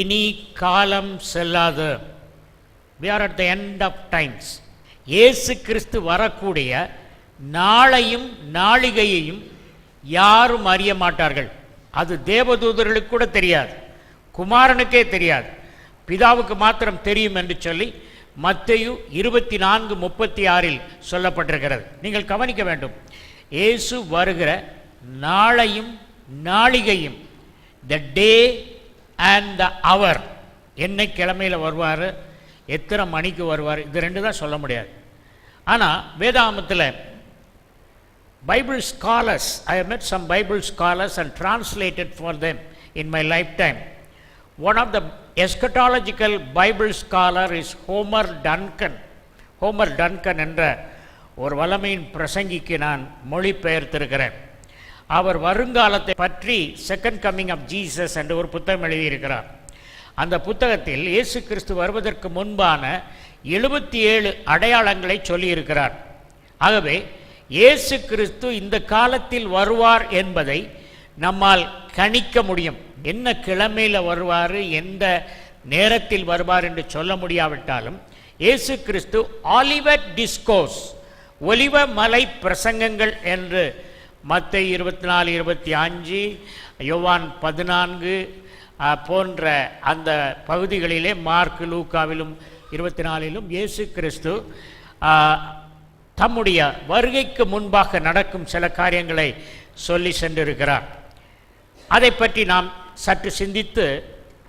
இனி காலம் செல்லாது. We are at the end of times இயேசு கிறிஸ்து வரக்கூடிய நாளையும் நாளிகையையும் யாரும் அறிய மாட்டார்கள். அது தேவதூதர்களுக்கு கூட தெரியாது. குமாரனுக்கே தெரியாது. பிதாவுக்கு மாத்திரம் தெரியும் என்று சொல்லி மத்தையு இருபத்தி நான்கு முப்பத்தி ஆறில் சொல்லப்பட்டிருக்கிறது. நீங்கள் கவனிக்க வேண்டும். இயேசு வருகிற நாளையும் நாளிகையும் த டே அண்ட் த அவர் என்னை கிழமையில் வருவார் எத்தனை மணிக்கு வருவார் இது ரெண்டு தான் சொல்ல முடியாது ஆனால் வேதாமத்தில் Bible scholars I met some Bible scholars and translated for them in my lifetime one of the eschatological Bible scholar is Homer Duncan Homer Duncan என்ற ஒரு வளமையின் பிரசங்கிக்கு நான் மொழிபெயர்த்திருக்கிறேன் அவர் வருங்காலத்தை பற்றி செகண்ட் கம்மிங் ஆஃப் ஜீசஸ் என்ற ஒரு புத்தகம் எழுதியிருக்கிறார். அந்த புத்தகத்தில் இயேசு கிறிஸ்து வருவதற்கு முன்பான எழுபத்தி ஏழு அடையாளங்களை சொல்லியிருக்கிறார். ஆகவே இயேசு கிறிஸ்து இந்த காலத்தில் வருவார் என்பதை நம்மால் கணிக்க முடியும். என்ன கிழமையில் வருவார் எந்த நேரத்தில் வருவார் என்று சொல்ல முடியாவிட்டாலும் இயேசு கிறிஸ்து ஆலிவர் டிஸ்கோஸ் ஒலிவ மலை பிரசங்கங்கள் என்று மற்ற இருபத்தி நாலு இருபத்தி அஞ்சு யோவான் பதினான்கு போன்ற அந்த பகுதிகளிலே மார்க் லூக்காவிலும் இருபத்தி நாலிலும் இயேசு கிறிஸ்து தம்முடைய வருகைக்கு முன்பாக நடக்கும் சில காரியங்களை சொல்லி சென்றிருக்கிறார். அதை பற்றி நாம் சற்று சிந்தித்து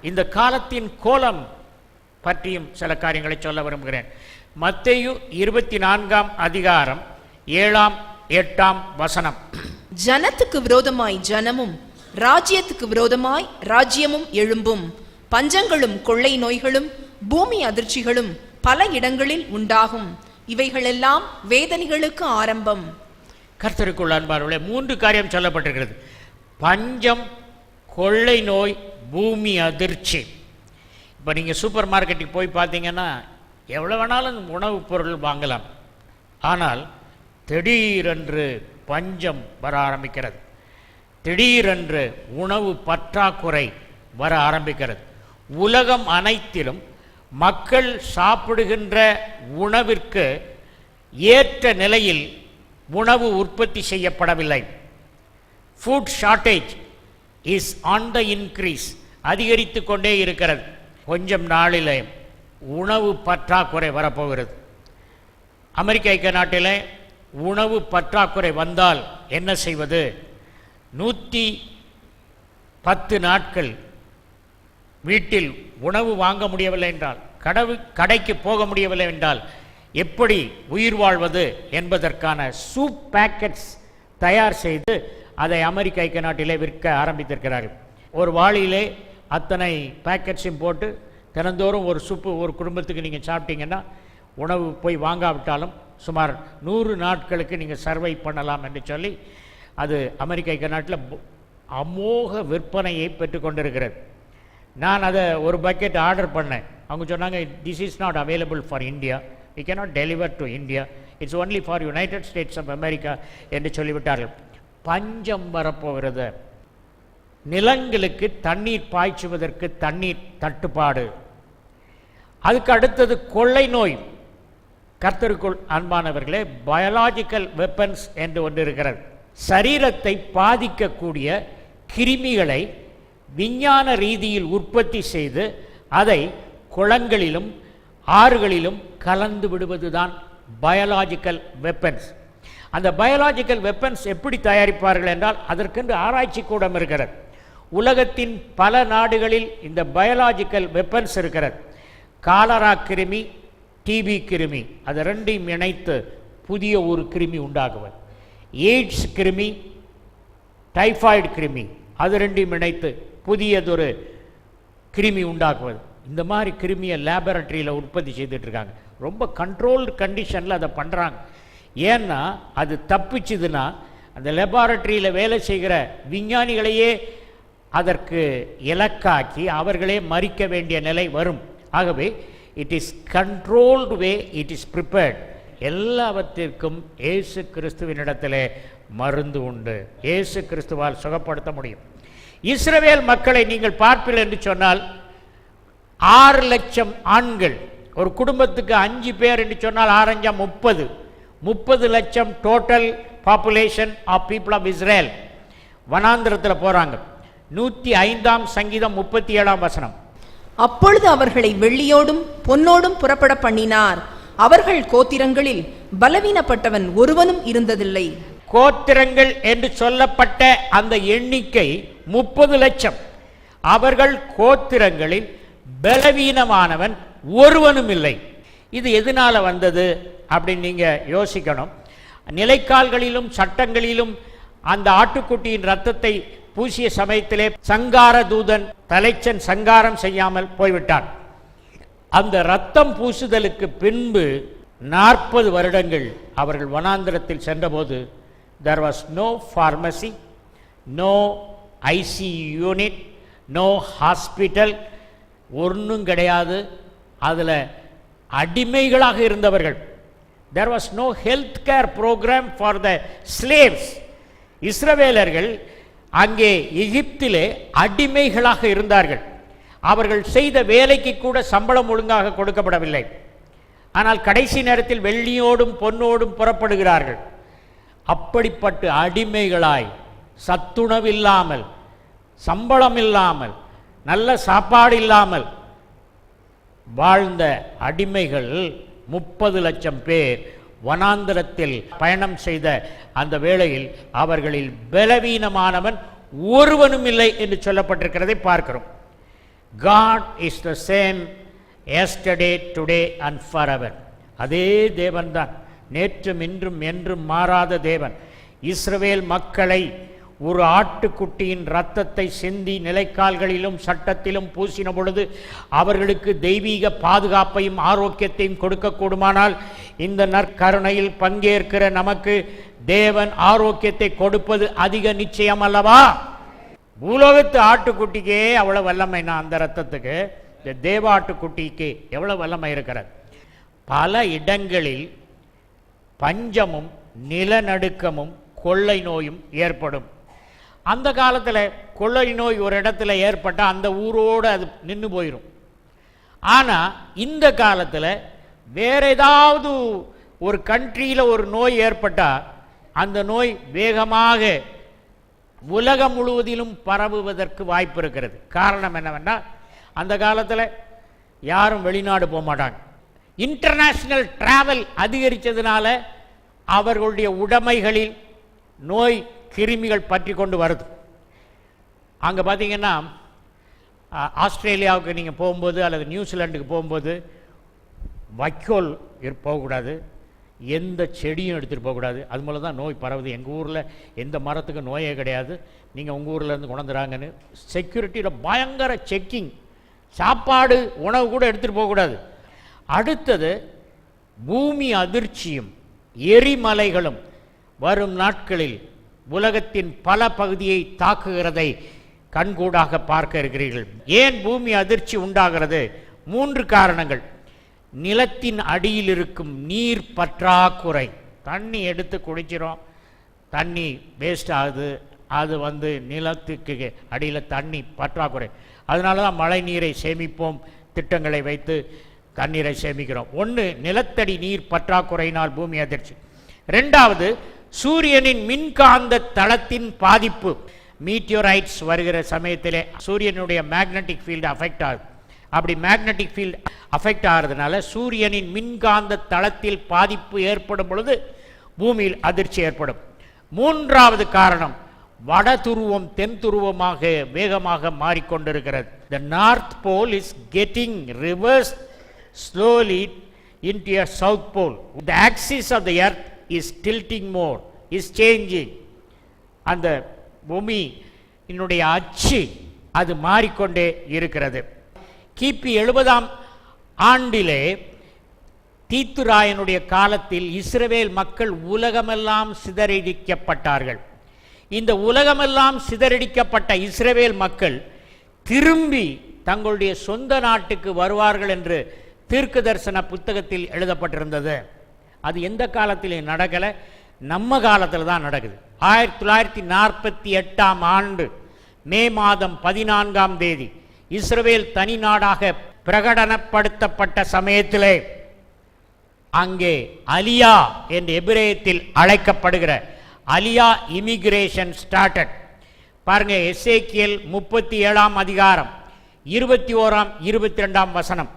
இந்த காலத்தின் கோலம் பற்றியும் சில காரியங்களை சொல்ல விரும்புகிறேன். மத்தையு இருபத்தி நான்காம் அதிகாரம் ஏழாம் எட்டாம் வசனம். ஜனத்துக்கு விரோதமாய் ஜனமும் ராஜ்யத்துக்கு விரோதமாய் ராஜ்யமும் எழும்பும். பஞ்சங்களும் கொள்ளை நோய்களும் பூமி அதிர்ச்சிகளும் பல இடங்களில் உண்டாகும். இவைகளெல்லாம் வேதனைகளுக்கு ஆரம்பம். கர்த்தருக்குள் அன்பார்களே மூன்று காரியம் சொல்லப்பட்டிருக்கிறது. பஞ்சம் கொள்ளை நோய் பூமி அதிர்ச்சி. இப்போ நீங்கள் சூப்பர் மார்க்கெட்டுக்கு போய் பார்த்தீங்கன்னா எவ்வளோ வேணாலும் உணவுப் பொருள் வாங்கலாம். ஆனால் திடீரென்று பஞ்சம் வர ஆரம்பிக்கிறது. திடீரென்று உணவு பற்றாக்குறை வர ஆரம்பிக்கிறது. உலகம் அனைத்திலும் மக்கள் சாப்பிடுகின்ற உணவிற்கு ஏற்ற நிலையில் உணவு உற்பத்தி செய்யப்படவில்லை. Food shortage is on the increase அதிகரித்து கொண்டே இருக்கிறது. கொஞ்சம் நாளிலே உணவு பற்றாக்குறை வரப்போகிறது. அமெரிக்க ஐக்கிய நாட்டிலே உணவு பற்றாக்குறை வந்தால் என்ன செய்வது? நூற்றி பத்து நாட்கள் வீட்டில் உணவு வாங்க முடியவில்லை என்றால் கடவு கடைக்கு போக முடியவில்லை என்றால் எப்படி உயிர் வாழ்வது என்பதற்கான சூப் பேக்கெட்ஸ் தயார் செய்து அதை அமெரிக்க ஐக்கிய நாட்டிலே விற்க ஆரம்பித்திருக்கிறார்கள் ஒரு வாளியிலே அத்தனை பேக்கெட்ஸையும் போட்டு தினந்தோறும் ஒரு சூப்பு ஒரு குடும்பத்துக்கு நீங்கள் சாப்பிட்டீங்கன்னா உணவு போய் வாங்காவிட்டாலும் சுமார் நூறு நாட்களுக்கு நீங்கள் சர்வை பண்ணலாம் என்று சொல்லி அது அமெரிக்க ஐக்கிய நாட்டில் அமோக விற்பனையை பெற்றுக்கொண்டிருக்கிறது. நான் அதை ஒரு பக்கெட் ஆர்டர் பண்ணேன். அவங்க சொன்னாங்க this is not available for India we cannot deliver to India it's only for United States of America என்று சொல்லிவிட்டார்கள். பஞ்சம் வரப்போகிறது. நிலங்களுக்கு தண்ணீர் பாய்ச்சுவதற்கு தண்ணீர் தட்டுப்பாடு. அதுக்கு அடுத்தது கொள்ளை நோய். கர்த்தருக்குள் அன்பானவர்களே பயாலாஜிக்கல் வெப்பன்ஸ் என்று ஒன்று இருக்கிறது. சரீரத்தை பாதிக்கக்கூடிய கிருமிகளை விஞ்ஞான ரீதியில் உற்பத்தி செய்து அதை குளங்களிலும் ஆறுகளிலும் கலந்து விடுவதுதான் பயாலாஜிக்கல் வெப்பன்ஸ் அந்த பயாலாஜிக்கல் வெப்பன்ஸ் எப்படி தயாரிப்பார்கள் என்றால் அதற்கென்று ஆராய்ச்சி கூடம் இருக்கிறது. உலகத்தின் பல நாடுகளில் இந்த பயாலாஜிக்கல் வெப்பன்ஸ் இருக்கிறது. காலரா கிருமி டிபி கிருமி. அது ரெண்டையும் இணைத்து புதிய ஒரு கிருமி உண்டாகுவது. எய்ட்ஸ் கிருமி டைஃபாய்டு கிருமி அது ரெண்டையும் இணைத்து புதியதொரு கிருமி உண்டாக்குவது இந்த மாதிரி கிருமியை லேபரட்டரியில் உற்பத்தி செய்துட்ருக்காங்க. ரொம்ப கண்ட்ரோல்டு கண்டிஷனில் அதை பண்ணுறாங்க ஏன்னா அது தப்பிச்சுதுன்னா அந்த லெபார்ட்டரியில் வேலை செய்கிற விஞ்ஞானிகளையே அதற்கு இலக்காக்கி அவர்களே மறிக்க வேண்டிய நிலை வரும். ஆகவே it is controlled way it is prepared எல்லாவற்றிற்கும் இயேசு கிறிஸ்துவினிடத்தில் மருந்து உண்டு. இயேசு கிறிஸ்துவால் சுகப்படுத்த முடியும். இஸ்ரவேல் மக்களை நீங்கள் பார்ப்பீர்கள் என்று சொன்னால் ஆறு லட்சம் ஆண்கள் ஒரு குடும்பத்துக்கு அஞ்சு பேர் என்று சொன்னால் ஆரஞ்சா முப்பது. முப்பது லட்சம் total population of people of Israel வனாந்திரத்தில் போகிறாங்க நூற்றி ஐந்தாம் சங்கீதம் முப்பத்தி ஏழாம் வசனம். அப்பொழுது அவர்களை வெள்ளியோடும் பொன்னோடும் புறப்பட பண்ணினார். அவர்கள் கோத்திரங்களில் பலவீனப்பட்டவன் ஒருவனும் இருந்ததில்லை. கோத்திரங்கள் என்று சொல்லப்பட்ட அந்த எண்ணிக்கை முப்பது லட்சம். அவர்கள் கோத்திரங்களில் பலவீனமானவன் ஒருவனும் இல்லை. இது எதனால வந்தது அப்படின்னு நீங்க யோசிக்கணும். நிலைக்கால்களிலும் சட்டங்களிலும் அந்த ஆட்டுக்குட்டியின் ரத்தத்தை பூசிய சமயத்திலே சங்கார தூதன் தலைச்சன் சங்காரம் செய்யாமல் போய்விட்டான். அந்த ரத்தம் பூசுதலுக்கு பின்பு நாற்பது வருடங்கள் அவர்கள் வனாந்திரத்தில் சென்றபோது there was no pharmacy no IC unit no hospital ஒன்றும் கிடையாது. அதில் அடிமைகளாக இருந்தவர்கள். There was no health care program for the slaves இஸ்ரவேலர்கள் அங்கே எகிப்திலே அடிமைகளாக இருந்தார்கள். அவர்கள் செய்த வேலைக்கு கூட சம்பளம் ஒழுங்காக கொடுக்கப்படவில்லை. ஆனால் கடைசி நேரத்தில் வெள்ளியோடும் பொன்னோடும் புறப்படுகிறார்கள். அப்படிப்பட்ட அடிமைகளாய் சத்துணவில்லாமல் சம்பளம் இல்லாமல் நல்ல சாப்பாடு இல்லாமல் வாழ்ந்த அடிமைகள் முப்பது லட்சம் பேர் வனாந்திரத்தில் பயணம் செய்த அந்த வேளையில் அவர்களில் பலவீனமானவன் ஒருவனும் இல்லை என்று சொல்லப்பட்டிருக்கிறதை பார்க்கிறோம். God is the same yesterday today and for அதே தேவன்தான். நேற்றும் இன்றும் என்றும் மாறாத தேவன். இஸ்ரவேல் மக்களை ஒரு ஆட்டுக்குட்டியின் இரத்தத்தை சிந்தி நிலைக்கால்களிலும் சட்டத்திலும் பூசின பொழுது அவர்களுக்கு தெய்வீக பாதுகாப்பையும் ஆரோக்கியத்தையும் கொடுக்கக்கூடுமானால் இந்த நற்கருணையில் பங்கேற்கிற நமக்கு தேவன் ஆரோக்கியத்தை கொடுப்பது அதிக நிச்சயம் அல்லவா? பூலோகத்து ஆட்டுக்குட்டிக்கே அவ்வளோ வல்லமைனா அந்த ரத்தத்துக்கு இந்த தேவ ஆட்டுக்குட்டிக்கு எவ்வளோ வல்லமை இருக்கிறது? பல இடங்களில் பஞ்சமும் நிலநடுக்கமும் கொள்ளை நோயும் ஏற்படும். அந்த காலத்தில் கொள்ளை நோய் ஒரு இடத்துல ஏற்பட்டால் அந்த ஊரோடு அது நின்று போயிடும் ஆனால் இந்த காலத்தில் வேற ஏதாவது ஒரு கண்ட்ரியில் ஒரு நோய் ஏற்பட்டால் அந்த நோய் வேகமாக உலகம் முழுவதிலும் பரவுவதற்கு வாய்ப்பு இருக்கிறது. காரணம் என்னவென்னா அந்த காலத்தில் யாரும் வெளிநாடு போக மாட்டாங்க. இன்டர்நேஷ்னல் டிராவல் அதிகரித்ததுனால அவர்களுடைய உடைமைகளில் நோய் கிருமிகள் பற்றி கொண்டு வருது. அங்கே பார்த்தீங்கன்னா ஆஸ்திரேலியாவுக்கு நீங்கள் போகும்போது அல்லது நியூசிலாண்டுக்கு போகும்போது வைக்கோல் போகக்கூடாது. எந்த செடியும் எடுத்துகிட்டு போகக்கூடாது. அது மூலம் தான் நோய் பரவுது. எங்கள் ஊரில் எந்த மரத்துக்கு நோயே கிடையாது. நீங்கள் உங்கள் ஊர்லேருந்து கொண்டுறாங்கன்னு செக்யூரிட்டியில் பயங்கர செக்கிங். சாப்பாடு உணவு கூட எடுத்துகிட்டு போகக்கூடாது. அடுத்தது பூமி அதிர்ச்சியும் எரிமலைகளும் வரும் நாட்களில் உலகத்தின் பல பகுதியை தாக்குகிறதை கண்கூடாக பார்க்க இருக்கிறீர்கள். ஏன் பூமி அதிர்ச்சி உண்டாகிறது? மூன்று காரணங்கள். நிலத்தின் அடியில் இருக்கும் நீர் பற்றாக்குறை. தண்ணி எடுத்து குடிச்சிரும் தண்ணி வேஸ்ட் ஆகுது. அது வந்து நிலத்துக்கு அடியில் தண்ணி பற்றாக்குறை. அதனால தான் மழை நீரை சேமிப்போம். திட்டங்களை வைத்து தண்ணீரை சேமிக்கிறோம். ஒன்று நிலத்தடி நீர் பற்றாக்குறையினால் பூமி அதிர்ச்சி. ரெண்டாவது சூரியனின் மின்காந்த தளத்தின் பாதிப்பு. மீட்டியோரைட்ஸ் வருகிற சமயத்திலே சூரியனுடைய மேக்னெட்டிக் ஃபீல்டு அஃபெக்ட் ஆகுது அப்படி மேக்னெட்டிக் ஃபீல்டு அஃபெக்ட் ஆகிறதுனால சூரியனின் மின்காந்த தளத்தில் பாதிப்பு ஏற்படும் பொழுது பூமியில் அதிர்ச்சி ஏற்படும். மூன்றாவது காரணம் வட துருவம் தென் துருவமாக வேகமாக மாறிக்கொண்டிருக்கிறது. The north pole is getting reverse slowly into south pole the axis of the earth is tilting more is changing அந்த பூமி என்னுடைய அச்சு அது மாறிக்கொண்டே இருக்கிறது. கிபி எழுபதாம் ஆண்டிலே தீத்துராயனுடைய காலத்தில் இஸ்ரவேல் மக்கள் உலகமெல்லாம் சிதறடிக்கப்பட்டார்கள். இந்த உலகமெல்லாம் சிதறடிக்கப்பட்ட இஸ்ரவேல் மக்கள் திரும்பி தங்களுடைய சொந்த நாட்டுக்கு வருவார்கள் என்று தீர்க்க தரிசன புத்தகத்தில் எழுதப்பட்டிருந்தது. அது எந்த காலத்திலையும் நடக்கலை? நம்ம காலத்தில் தான் நடக்குது. ஆயிரத்தி தொள்ளாயிரத்தி நாற்பத்தி எட்டாம் ஆண்டு மே மாதம் பதினான்காம் தேதி இஸ்ரேல் தனி நாடாக பிரகடனப்படுத்தப்பட்ட சமயத்திலே அங்கே அலியா என்று எபிரேயத்தில் அழைக்கப்படுகிற அலியா இமிகிரேஷன் ஸ்டார்டட். பாருங்க எஸ்ஏக்கியல் முப்பத்தி ஏழாம் அதிகாரம் இருபத்தி ஓராம் இருபத்தி ரெண்டாம் வசனம்.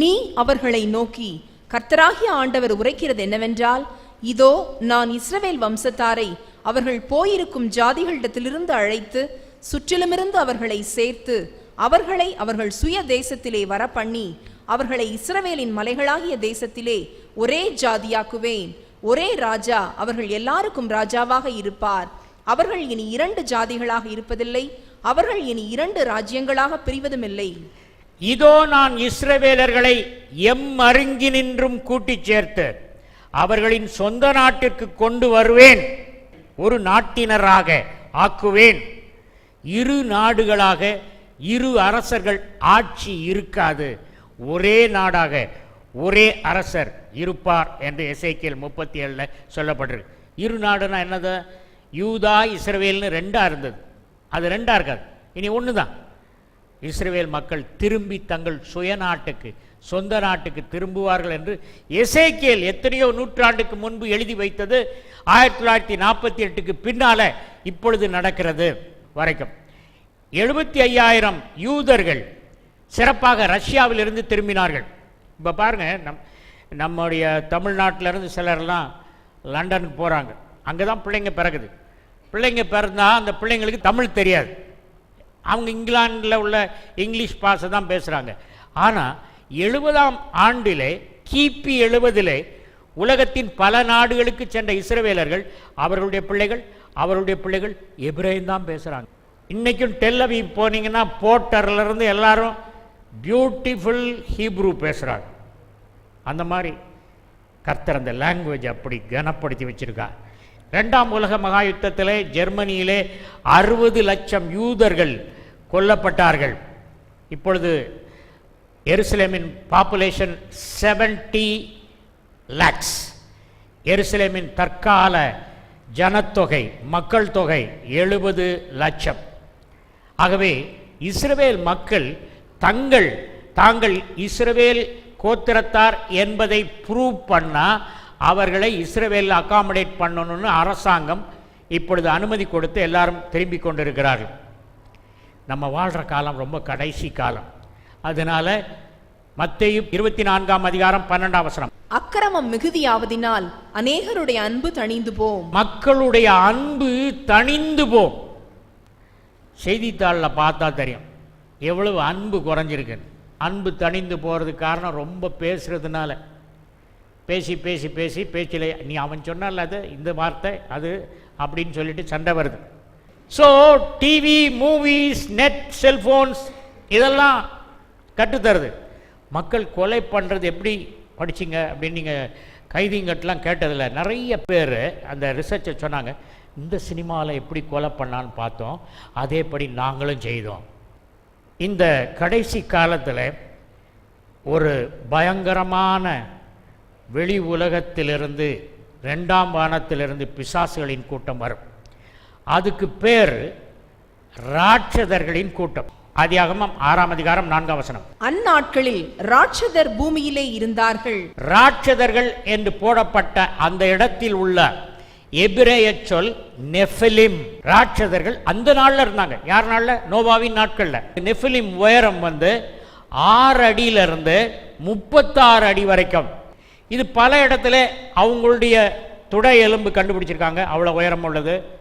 நீ அவர்களை நோக்கி கர்த்தராகிய ஆண்டவர் உரைக்கிறது என்னவென்றால் இதோ நான் இஸ்ரவேல் வம்சத்தாரை அவர்கள் போயிருக்கும் ஜாதிகளிடத்திலிருந்து அழைத்து சுற்றிலுமிருந்து அவர்களை சேர்த்து அவர்களை அவர்கள் சுய தேசத்திலே வரப்பண்ணி அவர்களை இஸ்ரவேலின் மலைகளாகிய தேசத்திலே ஒரே ஜாதியாக்குவேன். ஒரே ராஜா அவர்கள் எல்லாருக்கும் ராஜாவாக இருப்பார். அவர்கள் இனி இரண்டு ஜாதிகளாக இருப்பதில்லை. அவர்கள் இனி இரண்டு ராஜ்யங்களாக பிரிவதுமில்லை. இதோ நான் இஸ்ரவேலர்களை எம் அருங்கினின்றும் கூட்டிச் சேர்த்து அவர்களின் சொந்த நாட்டிற்கு கொண்டு வருவேன். ஒரு நாட்டினராக ஆக்குவேன். இரு நாடுகளாக இரு அரசர்கள் ஆட்சி இருக்காது. ஒரே நாடாக ஒரே அரசர் இருப்பார் என்று இசைக்கியல் முப்பத்தி ஏழில் சொல்லப்பட்டிருக்கு. இரு நாடுனா என்னது? யூதா இஸ்ரவேல்னு ரெண்டாக இருந்தது. அது ரெண்டாக இருக்காது. இனி ஒன்று தான் இஸ்ரேல் மக்கள் திரும்பி தங்கள் சுயநாட்டுக்கு சொந்த நாட்டுக்கு திரும்புவார்கள் என்று எசேக்கியல் எத்தனையோ நூற்றாண்டுக்கு முன்பு எழுதி வைத்தது ஆயிரத்தி தொள்ளாயிரத்தி நாற்பத்தி எட்டுக்கு பின்னால இப்பொழுது நடக்கிறது வரைக்கும். எழுபத்தி ஐயாயிரம் யூதர்கள் சிறப்பாக ரஷ்யாவிலிருந்து திரும்பினார்கள். இப்போ பாருங்க நம் நம்முடைய தமிழ்நாட்டிலேருந்து சிலர்லாம் லண்டனுக்கு போகிறாங்க அங்கே தான் பிள்ளைங்க பிறகுது பிள்ளைங்க பிறந்தால் அந்த பிள்ளைங்களுக்கு தமிழ் தெரியாது. அவங்க இங்கிலாந்தில் உள்ள இங்கிலீஷ் பாஷை தான் பேசுகிறாங்க ஆனால் எழுபதாம் ஆண்டிலே கிபி எழுபதிலே உலகத்தின் பல நாடுகளுக்கு சென்ற இஸ்ரவேலர்கள் அவர்களுடைய பிள்ளைகள் அவருடைய பிள்ளைகள் எபிரேயம் தான் பேசுகிறாங்க இன்றைக்கும் டெல்லவி போனீங்கன்னா போட்டர்லேருந்து எல்லாரும் பியூட்டிஃபுல் ஹீப்ரூ பேசுகிறாங்க அந்த மாதிரி கர்த்தர் அந்த லாங்குவேஜ் அப்படி கனப்படுத்தி வச்சுருக்கா. ரெண்டாம் உலக மகா யுத்தத்தில் ஜெர்மனியிலே அறுபது லட்சம் யூதர்கள் கொல்லப்பட்டார்கள். இப்பொழுது எருசலேமின் பாப்புலேஷன் 70 லேக்ஸ் எருசலேமின் தற்கால ஜனத்தொகை மக்கள் தொகை எழுபது லட்சம். ஆகவே இஸ்ரவேல் மக்கள் தங்கள் தாங்கள் இஸ்ரவேல் கோத்திரத்தார் என்பதை ப்ரூவ் பண்ணால் அவர்களை இஸ்ரவேலில் அகாமடேட் பண்ணணும்னு அரசாங்கம் இப்பொழுது அனுமதி கொடுத்து எல்லாரும் திரும்பி கொண்டிருக்கிறார்கள். நம்ம வாழ்கிற காலம் ரொம்ப கடைசி காலம். அதனால மத்தேயு இருபத்தி நான்காம் அதிகாரம் பன்னெண்டாம் வசனம். அக்கிரமம் மிகுதியாவதினால் அநேகருடைய அன்பு தணிந்து போம். மக்களுடைய அன்பு தணிந்து போம். செய்தித்தாளில் பார்த்தா தெரியும். எவ்வளவு அன்பு குறைஞ்சிருக்கு. அன்பு தணிந்து போகிறதுக்கு காரணம் ரொம்ப பேசுறதுனால. பேசி பேசி பேசி பேச்சில் நீ அவன் சொன்னால அது இந்த வார்த்தை அது அப்படின்னு சொல்லிட்டு சண்டை வருது. So TV movies net cellphones இதெல்லாம் கற்றுத்தருது மக்கள் கொலை பண்ணுறது எப்படி படிச்சிங்க அப்படின்னு நீங்கள் கைதிங்கட்டெலாம் கேட்டதில் நிறைய பேர் அந்த ரிசர்ச்சை சொன்னாங்க. இந்த சினிமாவில் எப்படி கொலை பண்ணான்னு பார்த்தோம். அதேபடி நாங்களும் செய்தோம். இந்த கடைசி காலத்தில் ஒரு பயங்கரமான வெளி உலகத்திலிருந்து ரெண்டாம் வானத்திலிருந்து பிசாசுகளின் கூட்டம் வரும். அதுக்கு பேர் ராட்சதர்களின் கூட்டம். ஆதியாகமம் ஆறாம் அதிகாரம் நான்காம் வசனம். அந்நாட்களில் ராட்சதர் பூமியிலே இருந்தார்கள். ராட்சதர்கள் என்று போடப்பட்ட அந்த இடத்தில் உள்ள எபிரேய சொல் நெஃபிலிம். ராட்சதர்கள் அந்த நாள்ல இருந்தாங்க. யார் நாள்ல? நோவாவின் நாட்கள்ல. நெஃபிலிம் உயரம் வந்து ஆறு அடியில இருந்து முப்பத்தாறு அடி வரைக்கும். இது பல இடத்துல அவங்களுடைய துடை எலும்பு கண்டுபிடிச்சிருக்காங்க. அவ்வளோ உயரம் உள்ளது.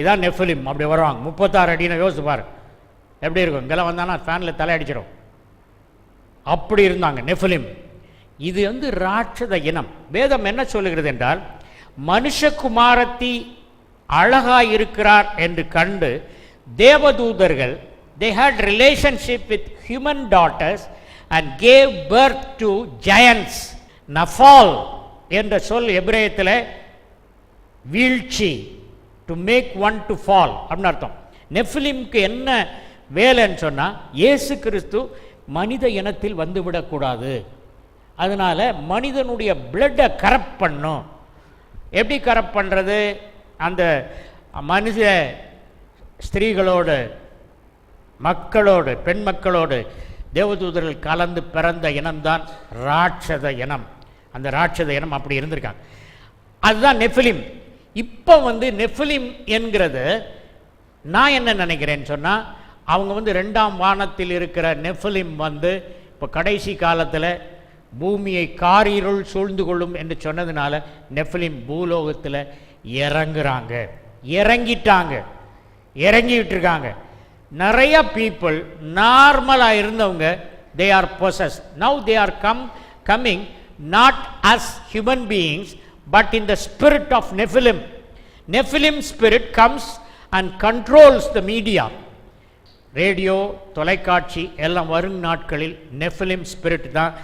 இதான் நெஃபிலிம் அப்படி வருவாங்க. முப்பத்தாறு அடின்னு யோசிப்பார் எப்படி இருக்கும்? இங்கெல்லாம் வந்தானா ஃபேனில் தலை அடிச்சிடும் அப்படி இருந்தாங்க நெஃபிலிம். இது வந்து ராட்சத இனம். வேதம் என்ன சொல்லுகிறது என்றால் மனுஷகுமாரத்தி அழகாக இருக்கிறார் என்று கண்டு தேவதூதர்கள் they had relationship with human daughters and gave birth to giants நஃபால் என்ற சொல் எபிரேயத்தில் வீழ்ச்சி. To make one to fall அப்படின்னு அர்த்தம். நெஃபிலிம்க்கு என்ன வேலைன்னு சொன்னால் இயேசு கிறிஸ்து மனித இனத்தில் வந்துவிடக்கூடாது அதனால் மனிதனுடைய பிளட்டை கரப்ட் பண்ணும். எப்படி கரப்ட் பண்ணுறது அந்த மனித ஸ்திரீகளோடு மக்களோடு பெண் மக்களோடு தேவதூதர்கள் கலந்து பிறந்த இனம்தான் ராட்சத இனம். அந்த ராட்சத இனம் அப்படி இருந்திருக்காங்க. அதுதான் நெஃபிலிம். இப்போ வந்து நெஃபிலிம் என்கிறது நான் என்ன நினைக்கிறேன்னு சொன்னால் அவங்க வந்து ரெண்டாம் வானத்தில் இருக்கிற நெஃபிலிம் வந்து இப்போ கடைசி காலத்தில் பூமியை காரிருள் சூழ்ந்து கொள்ளும் என்று சொன்னதுனால நெஃபிலிம் பூலோகத்தில் இறங்குறாங்க. இறங்கிட்டாங்க. இறங்கிட்டு இருக்காங்க நிறைய பீப்புள் நார்மலாக இருந்தவங்க they are possess now they are come coming not as human beings but in the spirit of nephilim nephilim spirit comes and controls the media radio தொலைக்காட்சி எல்லாம் வரும் நாட்களில் நெஃபிலிம் ஸ்பிரிட் தான்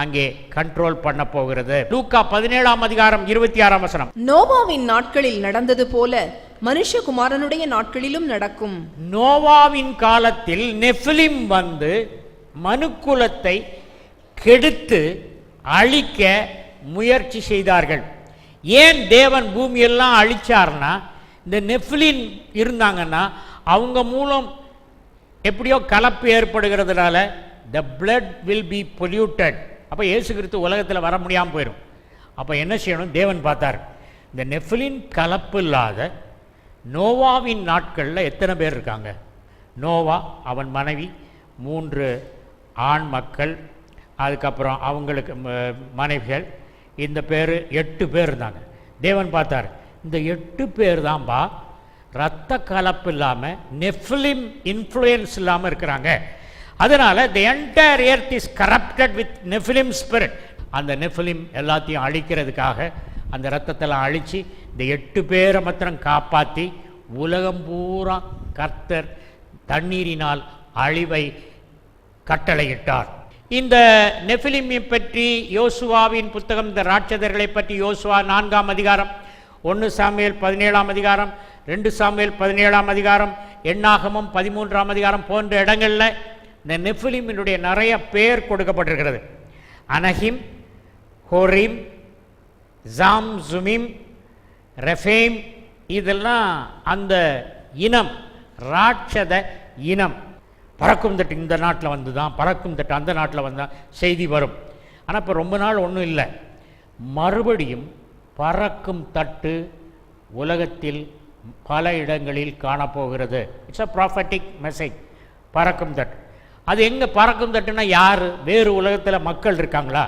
அங்கே கண்ட்ரோல் பண்ண போகிறது. லூக்கா பதினேழாம் அதிகாரம் இருபத்தி ஆறாம் வசனம். நோவாவின் நாட்களில் நடந்தது போல மனுஷகுமாரனுடைய நாட்களிலும் நடக்கும். நோவாவின் காலத்தில் நெஃபிலிம் வந்து மனுக்குலத்தை கெடுத்து அழிக்க முயற்சி செய்தார்கள். ஏன் தேவன் பூமியெல்லாம் அழிச்சார்னா இந்த நெஃப்லின் இருந்தாங்கன்னா அவங்க மூலம் எப்படியோ கலப்பு ஏற்படுகிறதுனால the blood will be polluted அப்போ இயேசு கிறிஸ்து உலகத்தில் வர முடியாமல் போயிடும் அப்போ என்ன செய்யணும்? தேவன் பார்த்தார். இந்த நெஃப்லின் கலப்பு இல்லாத நோவாவின் நாட்களில் எத்தனை பேர் இருக்காங்க? நோவா அவன் மனைவி மூன்று ஆண் மக்கள் அதுக்கப்புறம் அவங்களுக்கு ம- மனைவிகள் இந்த பேர் எட்டு பேர் இருந்தாங்க தேவன் பார்த்தார் இந்த எட்டு பேர் தான்பா ரத்த கலப்பு இல்லாமல் நெஃப்லிம் இன்ஃப்ளூயன்ஸ் இல்லாமல் இருக்கிறாங்க. அதனால் the entire earth is corrupted with nephilim spirit அந்த நெஃபிலிம் எல்லாத்தையும் அழிக்கிறதுக்காக அந்த ரத்தத்தெல்லாம் அழித்து இந்த எட்டு பேரை மாத்திரம் காப்பாற்றி உலகம் பூரா கர்த்தர் தண்ணீரினால் அழிவை கட்டளையிட்டார். இந்த நெஃபிலிமை பற்றி யோசுவாவின் புத்தகம் இந்த ராட்சதர்களை பற்றி யோசுவா நான்காம் அதிகாரம் ஒன்று சாமியல் பதினேழாம் அதிகாரம் ரெண்டு சாமியல் பதினேழாம் அதிகாரம் எண்ணாகமும் பதிமூன்றாம் அதிகாரம் போன்ற இடங்களில் இந்த நெஃபிலிமினுடைய நிறைய பேர் கொடுக்கப்பட்டிருக்கிறது. அனஹிம் ஹோரிம் ஜாம் ஜுமிம் ரெஃபேம் இதெல்லாம் அந்த இனம் ராட்சத இனம். பறக்கும் தட்டு இந்த நாட்டில் வந்து தான் பறக்கும் தட்டு அந்த நாட்டில் வந்தால் செய்தி வரும். ஆனால் இப்போ ரொம்ப நாள் ஒன்றும் இல்லை. மறுபடியும் பறக்கும் தட்டு உலகத்தில் பல இடங்களில் காணப்போகிறது. இட்ஸ் அ ப்ராஃபட்டிக் மெசேஜ் பறக்கும் தட்டு. அது எங்கே பறக்கும் தட்டுனா யார்? வேறு உலகத்தில் மக்கள் இருக்காங்களா?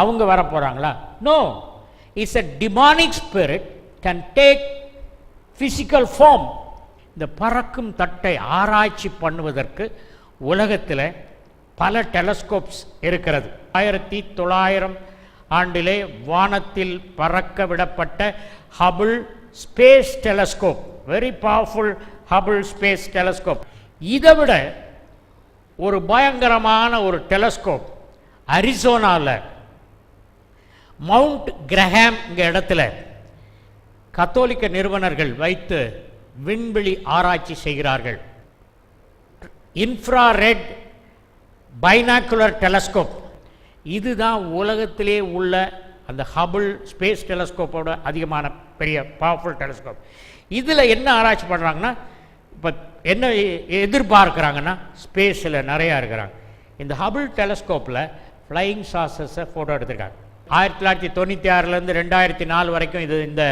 அவங்க வர போகிறாங்களா no it's a demonic spirit can take physical form இந்த பறக்கும் தட்டை ஆராய்ச்சி பண்ணுவதற்கு உலகத்தில் பல டெலஸ்கோப்ஸ் இருக்கிறது. ஆயிரத்தி தொள்ளாயிரம் ஆண்டிலே வானத்தில் பறக்க விடப்பட்ட Hubble space telescope very powerful Hubble space telescope இதை விட ஒரு பயங்கரமான ஒரு டெலஸ்கோப் அரிசோனாவில் மவுண்ட் கிரஹாம் இங்கே இடத்துல கத்தோலிக்க நிறுவனர்கள் வைத்து விண்வெளி ஆராய்ச்சி செய்கிறார்கள். Infrared binocular telescope. இதுதான் உலகத்திலே உள்ள அந்த ஹபிள் ஸ்பேஸ் டெலஸ்கோப்போட அதிகமான பெரிய பவர்ஃபுல் டெலஸ்கோப் இதில் என்ன ஆராய்ச்சி பண்ணுறாங்கன்னா இப்போ என்ன எதிர்பார்க்குறாங்கன்னா ஸ்பேஸில் நிறையா இருக்கிறாங்க. இந்த ஹபிள் டெலஸ்கோப்பில் ஃப்ளையிங் சாசஸை ஃபோட்டோ எடுத்திருக்காங்க. ஆயிரத்தி தொள்ளாயிரத்தி தொண்ணூற்றி ஆறுலேருந்து ரெண்டாயிரத்தி நாலு வரைக்கும் இது இந்த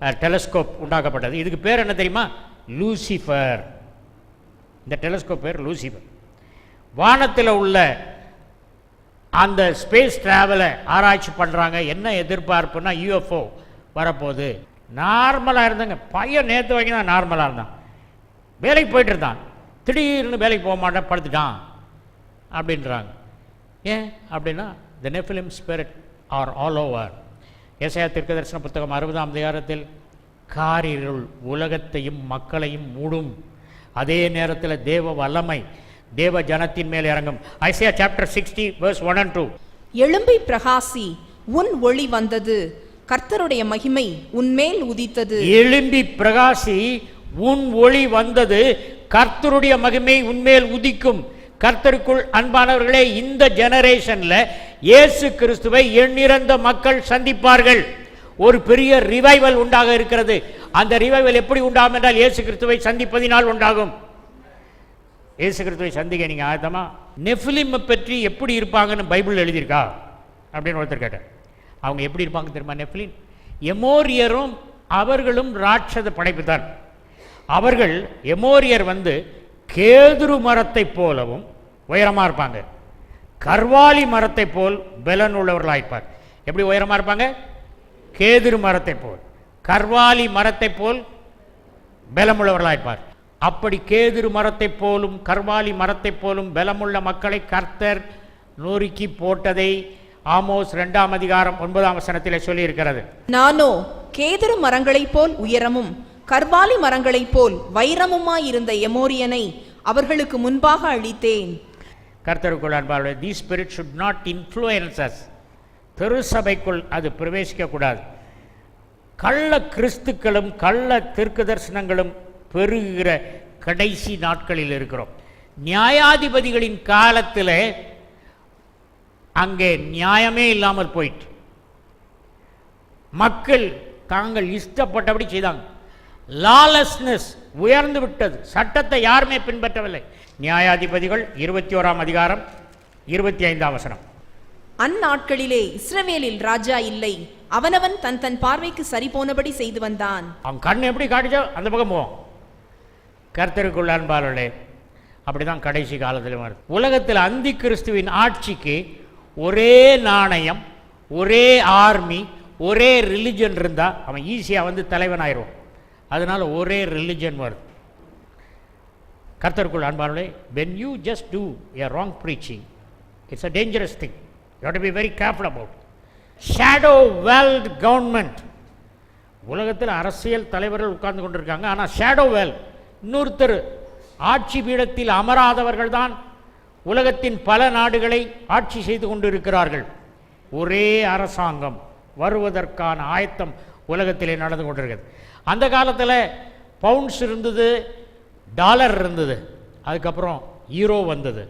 டெலஸ்கோப் உண்டாக்கப்பட்டது. இதுக்கு பேர் என்ன தெரியுமா? லூசிஃபர் இந்த டெலஸ்கோப் பேர் லூசிஃபர் வானத்தில் உள்ள அந்த ஸ்பேஸ் ட்ராவலை ஆராய்ச்சி பண்ணுறாங்க என்ன எதிர்பார்ப்புனா யூஎஃப்ஓ வரப்போகுது. நார்மலாக இருந்தாங்க. பையன் நேற்று வரைக்கும் தான் நார்மலாக இருந்தான். வேலைக்கு போயிட்டு இருந்தான். திடீர்னு வேலைக்கு போக மாட்டேன் படுத்துட்டான் அப்படின்றாங்க. ஏன்? அப்படின்னா the nephilim spirit are all over ஏசாயா தீர்க்கதரிசன புத்தகம் அறுபதாம் அதிகாரத்தில் காரிருள் உலகத்தையும் மக்களையும் மூடும். அதே நேரத்தில் தேவ வல்லமை தேவ ஜனத்தின் மேல் இறங்கும். Isaiah chapter sixty verse one and two எழும்பி பிரகாசி உன் ஒளி வந்தது. கர்த்தருடைய மகிமை உன்மேல் உதித்தது. எழும்பி பிரகாசி உன் ஒளி வந்தது. கர்த்தருடைய மகிமை உன்மேல் உதிக்கும். கர்த்தருக்குள் அன்பானவர்களே இந்த ஜெனரேஷன்ல இயேசு கிறிஸ்துவை எண்ணிறந்த மக்கள் சந்திப்பார்கள். ஒரு பெரிய ரிவைவல் உண்டாக இருக்கிறது. அந்த ரிவைவல் எப்படி உண்டாகும் என்றால் இயேசு கிறிஸ்துவை சந்திப்பதினால் உண்டாகும். இயேசு கிறிஸ்துவை சந்திக்க நீங்க ஆயத்தமா? நெஃபிலிம் பற்றி எப்படி இருப்பாங்கன்னு பைபிள் எழுதியிருக்கா? அப்படின்னு ஒருத்தர் கேட்டார். அவங்க எப்படி இருப்பாங்க தெரியுமா நெஃபிலின் எமோரியரும் அவர்களும் ராட்சத படைப்பு தான் அவர்கள் எமோரியர் வந்து கேதுரு மரத்தைப் போலவும் உயரமாக இருப்பாங்க. கர்வாலி மரத்தைப் போல் பலன் உள்ளவர்களாயிருப்பார் எப்படி உயரமாக இருப்பாங்க? கேதுரு மரத்தைப் போல். கர்வாலி மரத்தைப் போல் பலமுள்ளவர்களாயிருப்பார் அப்படி கேதுரு மரத்தைப் போலும் கர்வாலி மரத்தைப் போலும் பலமுள்ள மக்களை கர்த்தர் நொறுக்கி போட்டதை ஆமோஸ் ரெண்டாம் அதிகாரம் ஒன்பதாம் வசனத்திலே சொல்லியிருக்கிறது. நானோ கேதுரு மரங்களைப் போல் உயரமும் கர்வாலி மரங்களைப் போல் வைரமுமாயிருந்த எமோரியனை அவர்களுக்கு முன்பாக அழித்தேன் கர்த்தருக்குள் அன்பாளே the spirit should not influence us திருசபைக்குள் அது பிரவேசிக்கக்கூடாது. கள்ள கிறிஸ்துக்களும் கள்ள தெற்கு தரிசனங்களும் பெருகிற கடைசி நாட்களில் இருக்கிறோம். நியாயாதிபதிகளின் காலத்தில் அங்கே நியாயமே இல்லாமல் போயிட்டு மக்கள் தாங்கள் இஷ்டப்பட்டபடி செய்தாங்க. லாலஸ்னஸ் உயர்ந்து விட்டது. சட்டத்தை யாருமே பின்பற்றவில்லை. நியாயாதிபதிகள் இருபத்தி ஓராம் அதிகாரம் இருபத்தி ஐந்தாம் வசனம். அந்நாட்களிலே இஸ்ரவேலில் ராஜா இல்லை. அவனவன் தன் தன் பார்வைக்கு சரி போனபடி செய்து வந்தான். அவன் கண் எப்படி காட்டுச்சோ அந்த பக்கம் போவோம் கர்த்தருக்குள்ள அன்பாளர்களே அப்படிதான் கடைசி காலத்தில் வருது. உலகத்தில் அந்தி கிறிஸ்துவின் ஆட்சிக்கு ஒரே நாணயம் ஒரே ஆர்மி ஒரே ரிலிஜன் இருந்தால் அவன் ஈஸியாக வந்து தலைவனாயிடுவான் அதனால ஒரே ரிலிஜன் வருது. கர்த்தருக்குள் அன்பாளர்களே when you just do a wrong preaching it's a dangerous thing you have be very very careful about shadow world உலகத்தில் அரசியல் தலைவர்கள் உட்கார்ந்து கொண்டிருக்காங்க. ஆனால் ஷேடோ வேல் இன்னொருத்தர் ஆட்சி பீடத்தில் அமராதவர்கள் தான் உலகத்தின் பல நாடுகளை ஆட்சி செய்து கொண்டிருக்கிறார்கள். ஒரே அரசாங்கம் வருவதற்கான ஆயத்தம் உலகத்திலே நடந்து கொண்டிருக்கிறது. அந்த காலத்தில் பவுண்ட்ஸ் இருந்தது டாலர் இருந்தது. அதுக்கப்புறம் ஈரோ வந்தது.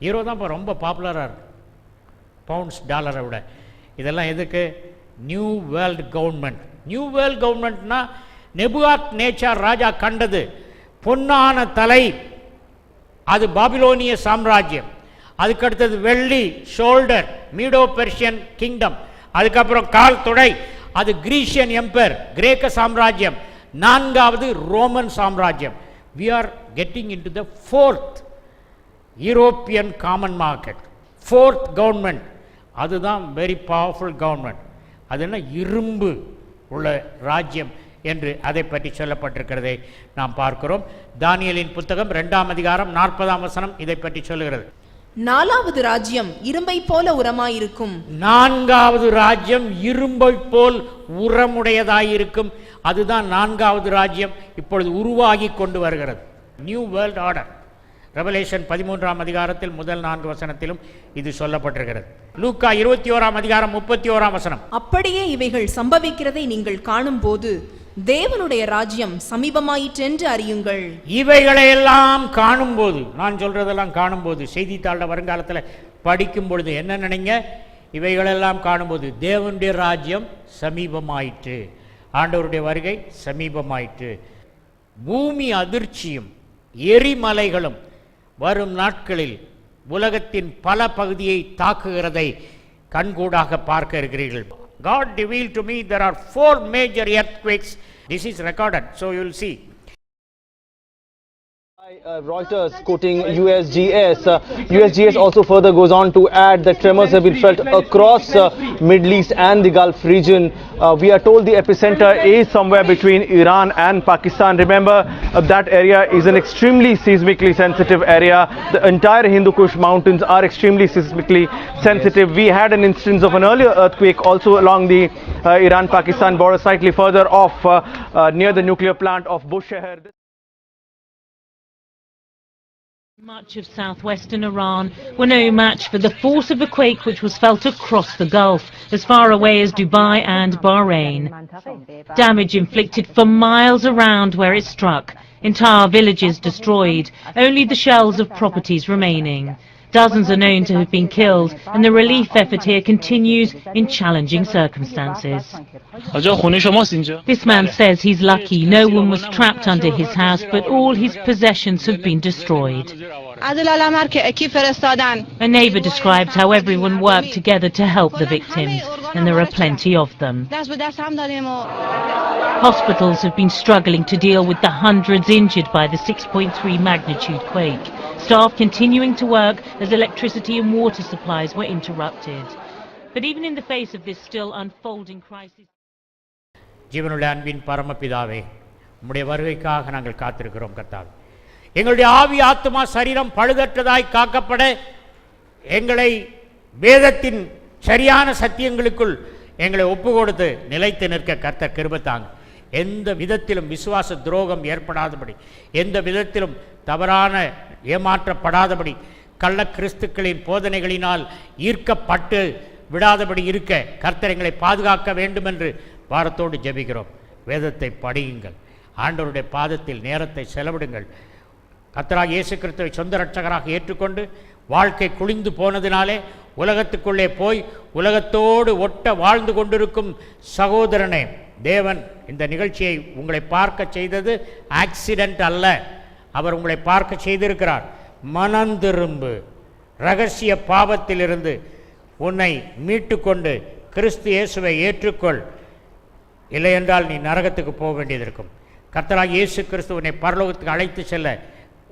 ஈரோ தான் இப்போ ரொம்ப பாப்புலராக இருக்கு. பவுண்ட்ஸ் டாலரை விட. இதெல்லாம் எதுக்கு? New world government new world கவர்மெண்ட்னா நெபுகாத் நேச்சார் ராஜா கண்டது. பொன்னான தலை. அது பாபிலோனிய சாம்ராஜ்யம். அதுக்கடுத்தது வெள்ளி ஷோல்டர் மீடோ பெர்ஷியன் கிங்டம் அதுக்கப்புறம் கால் துடை அது கிரீஷியன் எம்பர் கிரேக்க சாம்ராஜ்யம். நான்காவது ரோமன் சாம்ராஜ்யம். We are getting into the fourth European common market fourth government அதுதான் வெரி பவர்ஃபுல் கவர்மெண்ட் அது என்ன? இரும்பு உள்ள ராஜ்யம் என்று அதை பற்றி சொல்லப்பட்டிருக்கிறதை நாம் பார்க்கிறோம். தானியலின் புத்தகம் ரெண்டாம் அதிகாரம் நாற்பதாம் வசனம் இதை பற்றி சொல்லுகிறது. நாலாவது ராஜ்யம் இரும்பை போல உரமாயிருக்கும். நான்காவது ராஜ்யம் இரும்பை போல் உரமுடையதாயிருக்கும். அதுதான் நான்காவது ராஜ்யம் இப்பொழுது உருவாகி கொண்டு வருகிறது. நியூ வேர்ல்ட் ஆர்டர் ரெவலேஷன் பதிமூன்றாம் அதிகாரத்தில் முதல் நான்கு வசனத்திலும் இது சொல்லப்பட்டிருக்கிறது. லூக்கா இருபத்தி ஓராம் அதிகாரம் முப்பத்தி ஓராம் வசனம். அப்படியே இவைகள் சம்பவிக்கிறதை நீங்கள் காணும்போது தேவனுடைய ராஜ்யம் சமீபமாயிற்றென்று அறியுங்கள். இவைகளையெல்லாம் காணும்போது நான் சொல்றதெல்லாம் காணும்போது செய்தித்தாளில் வருங்காலத்தில் படிக்கும் பொழுது என்ன நினைங்க? இவைகளெல்லாம் காணும்போது தேவனுடைய ராஜ்யம் சமீபமாயிற்று. ஆண்டவருடைய வருகை சமீபமாயிற்று. பூமி அதிர்ச்சியும் எரிமலைகளும் வரும் நாட்களில் உலகத்தின் பல பகுதியை தாக்குகிறதை கண்கூடாக பார்க்க இருக்கிறீர்கள் God reveal to me there are four major earth earthquakes this is recorded so you'll see Uh, Reuters quoting USGS. Uh, USGS also further goes on to add that tremors have been felt across uh, Middle East and the Gulf region. Uh, we are told the epicenter is somewhere between Iran and Pakistan. Remember uh, that area is an extremely seismically sensitive area. The entire Hindu Kush mountains are extremely seismically sensitive. We had an instance of an earlier earthquake also along the uh, Iran-Pakistan border, slightly further off near the nuclear plant of Bushehr. Much of southwestern Iran were no match for the force of the quake which was felt across the Gulf, as far away as Dubai and Bahrain. Damage inflicted for miles around where it struck, entire villages destroyed, only the shells of properties remaining. Dozens are known to have been killed, and the relief effort here continues in challenging circumstances. This man says he's lucky no one was trapped under his house, but all his possessions have been destroyed. A neighbor describes how everyone worked together to help the victims, and there are plenty of them. Hospitals have been struggling to deal with the hundreds injured by the 6.3 magnitude quake. Staff continuing to work as electricity and water supplies were interrupted. But even in the face of this still unfolding crisis, ஜீவனுள்ள அன்பின் பரமபிதாவே உம்முடைய வருகைக்காக நாங்கள் காத்திருக்கிறோம் கர்த்தாவே எங்களுடைய ஆவி ஆத்மா சரீரம் பழுதற்றதாய் காக்கப்பட எங்களை வேதத்தின் சரியான சத்தியங்களுக்குள் எங்களை ஒப்பு கொடுத்து நிலைத்து நிற்க கர்த்தர் கிருபத்தாங்க எந்த விதத்திலும் விசுவாச துரோகம் ஏற்படாதபடி எந்த விதத்திலும் தவறான ஏமாற்றப்படாதபடி கள்ள கிறிஸ்துக்களின் போதனைகளினால் ஈர்க்கப்பட்டு விடாதபடி இருக்க கர்த்தரங்களை பாதுகாக்க வேண்டும் என்று வாரத்தோடு ஜபிக்கிறோம். வேதத்தை படியுங்கள். ஆண்டவருடைய பாதத்தில் நேரத்தை செலவிடுங்கள். கத்தராக இயேசு கிறிஸ்துவை சொந்த ரட்சகராக ஏற்றுக்கொண்டு வாழ்க்கை குளிந்து போனதினாலே உலகத்துக்குள்ளே போய் உலகத்தோடு ஒட்ட வாழ்ந்து கொண்டிருக்கும் சகோதரனே தேவன் இந்த நிகழ்ச்சியை உங்களை பார்க்க செய்தது ஆக்சிடென்ட் அல்ல. அவர் உங்களை பார்க்க செய்திருக்கிறார். மனந்திரும்பு ரகசிய பாவத்திலிருந்து உன்னை மீட்டுக்கொண்டு கிறிஸ்து இயேசுவை ஏற்றுக்கொள். இல்லையென்றால் நீ நரகத்துக்கு போக வேண்டியது இருக்கும். கர்த்தராக இயேசு கிறிஸ்து உன்னை பரலோகத்துக்கு அழைத்து செல்ல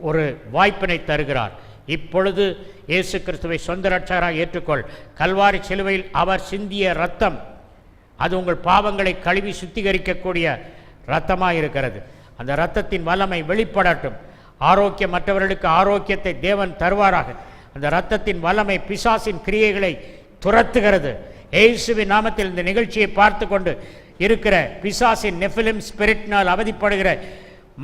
ஒரு வாய்ப்பினை தருகிறார். இப்பொழுது இயேசு கிறிஸ்துவை சொந்த ரட்சகராக ஏற்றுக்கொள். கல்வாரி சிலுவையில் அவர் சிந்திய ரத்தம் அது உங்கள் பாவங்களை கழுவி சுத்திகரிக்கக்கூடிய இரத்தமாக இருக்கிறது அந்த இரத்தத்தின் வல்லமை வெளிப்படட்டும். ஆரோக்கியமற்றவர்களுக்கு ஆரோக்கியத்தை தேவன் தருவாராக. அந்த இரத்தத்தின் வல்லமை பிசாசின் கிரியைகளை துரத்துகிறது. இயேசுவின் நாமத்தில் இந்த நிகழ்ச்சியை பார்த்து கொண்டு இருக்கிற பிசாசின் நெஃபிலிம் ஸ்பிரிட்னால் அவதிப்படுகிற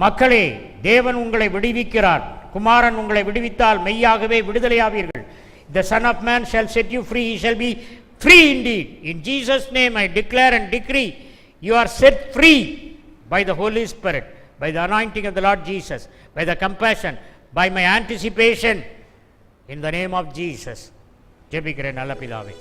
மக்களே தேவன் உங்களை விடுவிக்கிறார். குமாரன் உங்களை விடுவித்தால் மெய்யாகவே விடுதலையாவீர்கள். The son of man shall set you free he be free indeed. In Jesus' name I declare and decree, you are set free by the Holy Spirit, by the anointing of the Lord Jesus, by the compassion, by my anticipation, in the name of Jesus. ஜெபிக்கிறேன் நல்ல பிதாவே